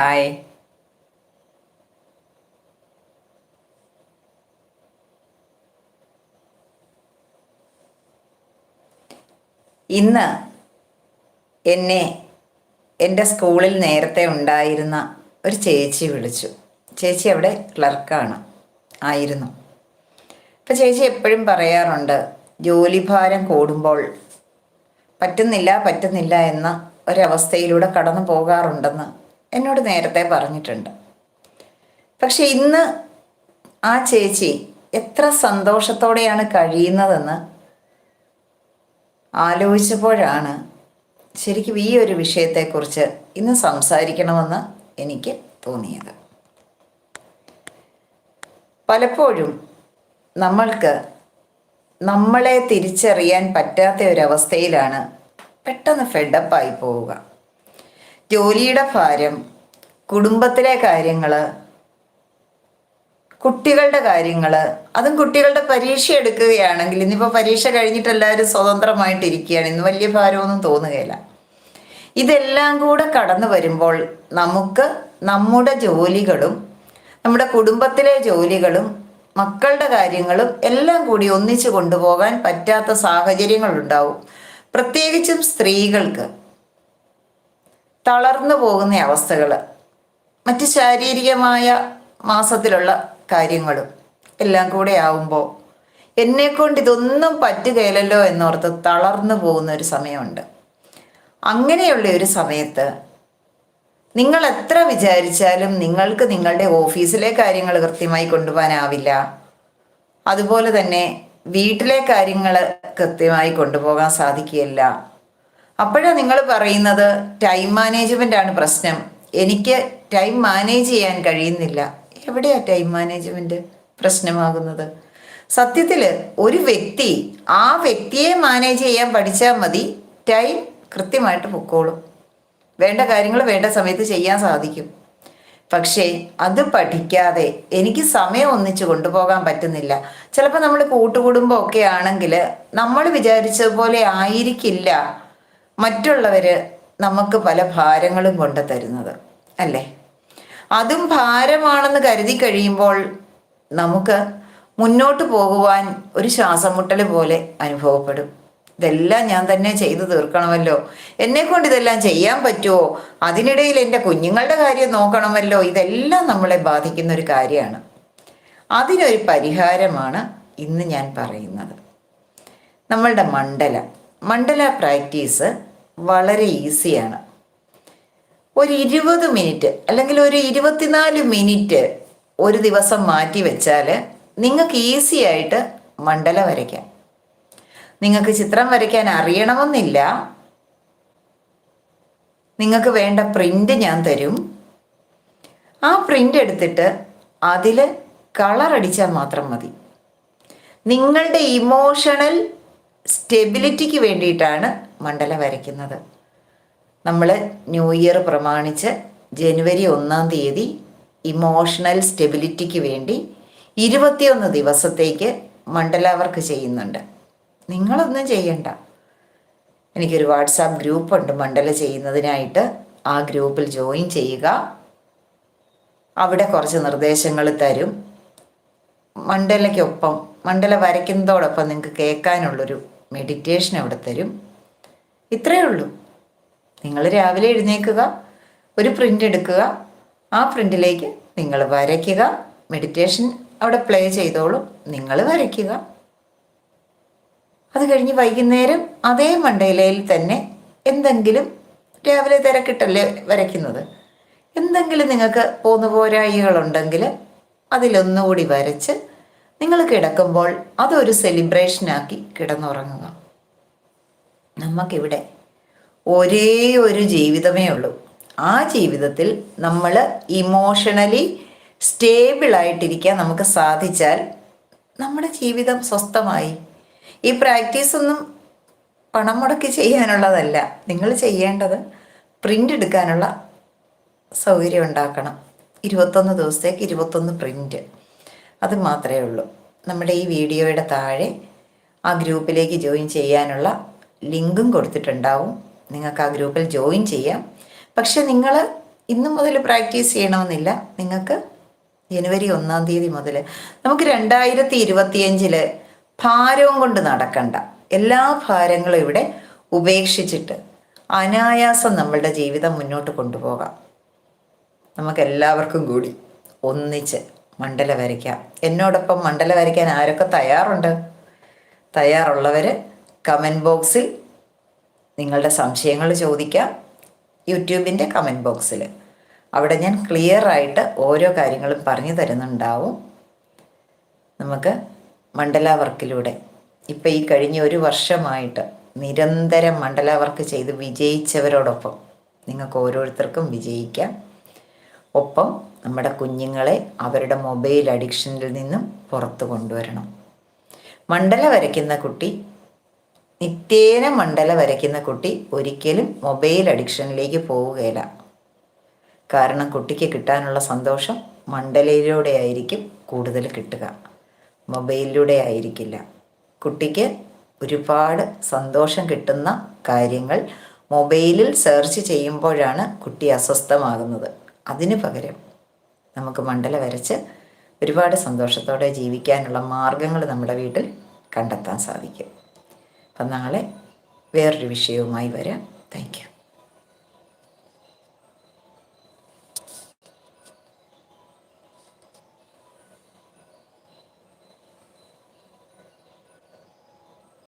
Hi. ഇന്ന് എന്നെ എന്റെ സ്കൂളിൽ നേരത്തെ ഉണ്ടായിരുന്ന ഒരു ചേച്ചി വിളിച്ചു. ചേച്ചി അവിടെ ക്ലർക്കാണ്. ആയിരുന്നു. അപ്പം ചേച്ചി എപ്പോഴും പറയാറുണ്ട് ജോലിഭാരം കൂടുമ്പോൾ പറ്റുന്നില്ല പറ്റുന്നില്ല എന്ന ഒരവസ്ഥയിലൂടെ കടന്നു പോകാറുണ്ടെന്ന്. എന്നോട് നേരത്തെ പറഞ്ഞിട്ടുണ്ട്. പക്ഷെ ഇന്ന് ആ ചേച്ചി എത്ര സന്തോഷത്തോടെയാണ് കഴിയുന്നതെന്ന് ആലോചിച്ചപ്പോഴാണ് ശരിക്കും ഈ ഒരു വിഷയത്തെക്കുറിച്ച് ഇന്ന് സംസാരിക്കണമെന്ന് എനിക്ക് തോന്നിയത്. പലപ്പോഴും നമ്മൾക്ക് നമ്മളെ തിരിച്ചറിയാൻ പറ്റാത്ത ഒരവസ്ഥയിലാണ് പെട്ടെന്ന് ഫെഡപ്പായി പോവുക. ജോലിയുടെ ഭാരം കുടുംബത്തിലെ കാര്യങ്ങൾ കുട്ടികളുടെ കാര്യങ്ങൾ അതും കുട്ടികളുടെ പരീക്ഷ എടുക്കുകയാണെങ്കിൽ ഇന്നിപ്പോൾ പരീക്ഷ കഴിഞ്ഞിട്ട് എല്ലാവരും സ്വതന്ത്രമായിട്ടിരിക്കുകയാണ്. ഇന്ന് വലിയ ഭാരമൊന്നും തോന്നുകയില്ല. ഇതെല്ലാം കൂടെ കടന്നു വരുമ്പോൾ നമുക്ക് നമ്മുടെ ജോലികളും നമ്മുടെ കുടുംബത്തിലെ ജോലികളും മക്കളുടെ കാര്യങ്ങളും എല്ലാം കൂടി ഒന്നിച്ചു കൊണ്ടുപോകാൻ പറ്റാത്ത സാഹചര്യങ്ങളുണ്ടാവും. പ്രത്യേകിച്ചും സ്ത്രീകൾക്ക്. തളർന്നു പോകുന്ന അവസ്ഥകൾ മറ്റ് ശാരീരികമായ മാസത്തിലുള്ള കാര്യങ്ങളും എല്ലാം കൂടെ ആവുമ്പോൾ എന്നെ കൊണ്ട് ഇതൊന്നും പറ്റുകയില്ലല്ലോ എന്നോർത്ത് തളർന്നു പോകുന്ന ഒരു സമയമുണ്ട്. അങ്ങനെയുള്ള ഒരു സമയത്ത് നിങ്ങൾ എത്ര വിചാരിച്ചാലും നിങ്ങൾക്ക് നിങ്ങളുടെ ഓഫീസിലെ കാര്യങ്ങൾ കൃത്യമായി കൊണ്ടുപോകാനാവില്ല. അതുപോലെ തന്നെ വീട്ടിലെ കാര്യങ്ങൾ കൃത്യമായി കൊണ്ടുപോകാൻ സാധിക്കുകയില്ല. അപ്പോഴാണ് നിങ്ങൾ പറയുന്നത് ടൈം മാനേജ്മെന്റ് ആണ് പ്രശ്നം. എനിക്ക് ടൈം മാനേജ് ചെയ്യാൻ കഴിയുന്നില്ല. എവിടെയാണ് ടൈം മാനേജ്മെന്റ് പ്രശ്നമാകുന്നത്? സത്യത്തിൽ ഒരു വ്യക്തി ആ വ്യക്തിയെ മാനേജ് ചെയ്യാൻ പഠിച്ചാൽ മതി ടൈം കൃത്യമായിട്ട് പൊക്കോളും. വേണ്ട കാര്യങ്ങൾ വേണ്ട സമയത്ത് ചെയ്യാൻ സാധിക്കും. പക്ഷേ അത് പഠിക്കാതെ എനിക്ക് സമയം ഒന്നിച്ച് കൊണ്ടുപോകാൻ പറ്റുന്നില്ല. ചിലപ്പോൾ നമ്മൾ കൂട്ടുകുടുംബം ഒക്കെ ആണെങ്കിൽ നമ്മൾ വിചാരിച്ചതുപോലെ ആയിരിക്കില്ല. മറ്റുള്ളവർ നമുക്ക് പല ഭാരങ്ങളും കൊണ്ട് തരുന്നത് അല്ലേ? അതും ഭാരമാണെന്ന് കരുതി കഴിയുമ്പോൾ നമുക്ക് മുന്നോട്ട് പോകുവാൻ ഒരു ശ്വാസം മുട്ടൽ പോലെ അനുഭവപ്പെടും. ഇതെല്ലാം ഞാൻ തന്നെ ചെയ്തു തീർക്കണമല്ലോ. എന്നെ കൊണ്ട് ഇതെല്ലാം ചെയ്യാൻ പറ്റുമോ അതിനിടയിൽ എന്റെ കുഞ്ഞുങ്ങളുടെ കാര്യം നോക്കണമല്ലോ. ഇതെല്ലാം നമ്മളെ ബാധിക്കുന്ന ഒരു കാര്യമാണ്. അതിനൊരു പരിഹാരമാണ് ഇന്ന് ഞാൻ പറയുന്നത്. നമ്മളുടെ മണ്ഡല. മണ്ഡല പ്രാക്ടീസ് വളരെ ഈസിയാണ്. ഒരു ഇരുപത് മിനിറ്റ് അല്ലെങ്കിൽ ഒരു ഇരുപത്തിനാല് മിനിറ്റ് ഒരു ദിവസം മാറ്റി വെച്ചാൽ നിങ്ങൾക്ക് ഈസി ആയിട്ട് മണ്ഡലം വരയ്ക്കാം. നിങ്ങൾക്ക് ചിത്രം വരയ്ക്കാൻ അറിയണമെന്നില്ല. നിങ്ങൾക്ക് വേണ്ട പ്രിന്റ് ഞാൻ തരും. ആ പ്രിന്റ് എടുത്തിട്ട് അതിൽ കളർ അടിച്ചാൽ മാത്രം മതി. നിങ്ങളുടെ ഇമോഷണൽ സ്റ്റെബിലിറ്റിക്ക് വേണ്ടിയിട്ടാണ് മണ്ഡല വരയ്ക്കുന്നത്. നമ്മൾ ന്യൂ ഇയർ പ്രമാണിച്ച് ജനുവരി ഒന്നാം തീയതി ഇമോഷണൽ സ്റ്റെബിലിറ്റിക്ക് വേണ്ടി ഇരുപത്തിയൊന്ന് ദിവസത്തേക്ക് മണ്ഡല വർക്ക് ചെയ്യുന്നുണ്ട്. നിങ്ങളൊന്നും ചെയ്യണ്ട. എനിക്കൊരു വാട്സാപ്പ് ഗ്രൂപ്പ് ഉണ്ട് മണ്ഡല ചെയ്യുന്നതിനായിട്ട്. ആ ഗ്രൂപ്പിൽ ജോയിൻ ചെയ്യുക. അവിടെ കുറച്ച് നിർദ്ദേശങ്ങൾ തരും. മണ്ഡലയ്ക്കൊപ്പം മണ്ഡല വരയ്ക്കുന്നതോടൊപ്പം നിങ്ങൾക്ക് കേൾക്കാനുള്ളൊരു മെഡിറ്റേഷൻ അവിടെ തരും. ഇത്രയേ ഉള്ളൂ. നിങ്ങൾ രാവിലെ എഴുന്നേൽക്കുക ഒരു പ്രിന്റ് എടുക്കുക ആ പ്രിന്റിലേക്ക് നിങ്ങൾ വരയ്ക്കുക മെഡിറ്റേഷൻ അവിടെ പ്ലേ ചെയ്തോളൂ നിങ്ങൾ വരയ്ക്കുക. അത് കഴിഞ്ഞ് വൈകുന്നേരം അതേ മണ്ടയിലയിൽ തന്നെ എന്തെങ്കിലും രാവിലെ തിരക്കിട്ടല്ലേ വരയ്ക്കുന്നത്. എന്തെങ്കിലും നിങ്ങൾക്ക് പോന്നു പോരായികളുണ്ടെങ്കിൽ അതിലൊന്നുകൂടി വരച്ച് നിങ്ങൾ കിടക്കുമ്പോൾ അതൊരു സെലിബ്രേഷനാക്കി കിടന്നുറങ്ങുക. നമുക്കിവിടെ ഒരേ ഒരു ജീവിതമേ ഉള്ളൂ. ആ ജീവിതത്തിൽ നമ്മൾ ഇമോഷണലി സ്റ്റേബിളായിട്ടിരിക്കാൻ നമുക്ക് സാധിച്ചാൽ നമ്മുടെ ജീവിതം സ്വസ്ഥമായി. ഈ പ്രാക്ടീസ് ഒന്നും പണം മുടക്കി ചെയ്യാനുള്ളതല്ല. നിങ്ങൾ ചെയ്യേണ്ടത് പ്രിന്റ് എടുക്കാനുള്ള സൗകര്യം ഉണ്ടാക്കണം. ഇരുപത്തൊന്ന് ദിവസത്തേക്ക് ഇരുപത്തൊന്ന് പ്രിന്റ് അത് മാത്രമേ ഉള്ളൂ. നമ്മുടെ ഈ വീഡിയോയുടെ താഴെ ആ ഗ്രൂപ്പിലേക്ക് ജോയിൻ ചെയ്യാനുള്ള ലിങ്കും കൊടുത്തിട്ടുണ്ടാവും. നിങ്ങൾക്ക് ആ ഗ്രൂപ്പിൽ ജോയിൻ ചെയ്യാം. പക്ഷെ നിങ്ങൾ ഇന്നു മുതൽ പ്രാക്ടീസ് ചെയ്യണമെന്നില്ല. നിങ്ങൾക്ക് ജനുവരി ഒന്നാം തീയതി മുതൽ നമുക്ക് രണ്ടായിരത്തി ഇരുപത്തിയഞ്ചിൽ ഭാരവും കൊണ്ട് നടക്കണ്ട. എല്ലാ ഭാരങ്ങളും ഇവിടെ ഉപേക്ഷിച്ചിട്ട് അനായാസം നമ്മളുടെ ജീവിതം മുന്നോട്ട് കൊണ്ടുപോകാം. നമുക്ക് എല്ലാവർക്കും കൂടി ഒന്നിച്ച് മണ്ഡല വരയ്ക്കാം. എന്നോടൊപ്പം മണ്ഡല വരയ്ക്കാൻ ആരൊക്കെ തയ്യാറുണ്ട്? തയ്യാറുള്ളവർ കമന്റ് ബോക്സിൽ നിങ്ങളുടെ സംശയങ്ങൾ ചോദിക്കാം. യൂട്യൂബിന്റെ കമന്റ് ബോക്സിൽ. അവിടെ ഞാൻ ക്ലിയർ ആയിട്ട് ഓരോ കാര്യങ്ങളും പറഞ്ഞു തരുന്നുണ്ടാവും. നമുക്ക് മണ്ഡല വർക്കിലൂടെ. ഇപ്പം ഈ കഴിഞ്ഞ ഒരു വർഷമായിട്ട് നിരന്തരം മണ്ഡല വർക്ക് ചെയ്ത് വിജയിച്ചവരോടൊപ്പം നിങ്ങൾക്ക് ഓരോരുത്തർക്കും വിജയിക്കാം. ഒപ്പം നമ്മുടെ കുഞ്ഞുങ്ങളെ അവരുടെ മൊബൈൽ അഡിക്ഷനിൽ നിന്നും പുറത്തു കൊണ്ടുവരണം. മണ്ഡല വരയ്ക്കുന്ന കുട്ടി നിത്യേന മണ്ഡല വരയ്ക്കുന്ന കുട്ടി ഒരിക്കലും മൊബൈൽ അഡിക്ഷനിലേക്ക് പോവുകയില്ല. കാരണം കുട്ടിക്ക് കിട്ടാനുള്ള സന്തോഷം മണ്ഡലയിലൂടെ ആയിരിക്കും കൂടുതൽ കിട്ടുക. മൊബൈലിലൂടെ ആയിരിക്കില്ല. കുട്ടിക്ക് ഒരുപാട് സന്തോഷം കിട്ടുന്ന കാര്യങ്ങൾ മൊബൈലിൽ സെർച്ച് ചെയ്യുമ്പോഴാണ് കുട്ടി അസ്വസ്ഥമാകുന്നത്. അതിനു പകരം നമുക്ക് മണ്ഡല വരച്ച് ഒരുപാട് സന്തോഷത്തോടെ ജീവിക്കാനുള്ള മാർഗങ്ങൾ നമ്മുടെ വീട്ടിൽ കണ്ടെത്താൻ സാധിക്കും. അപ്പം നാളെ വേറൊരു വിഷയവുമായി വരാം. താങ്ക്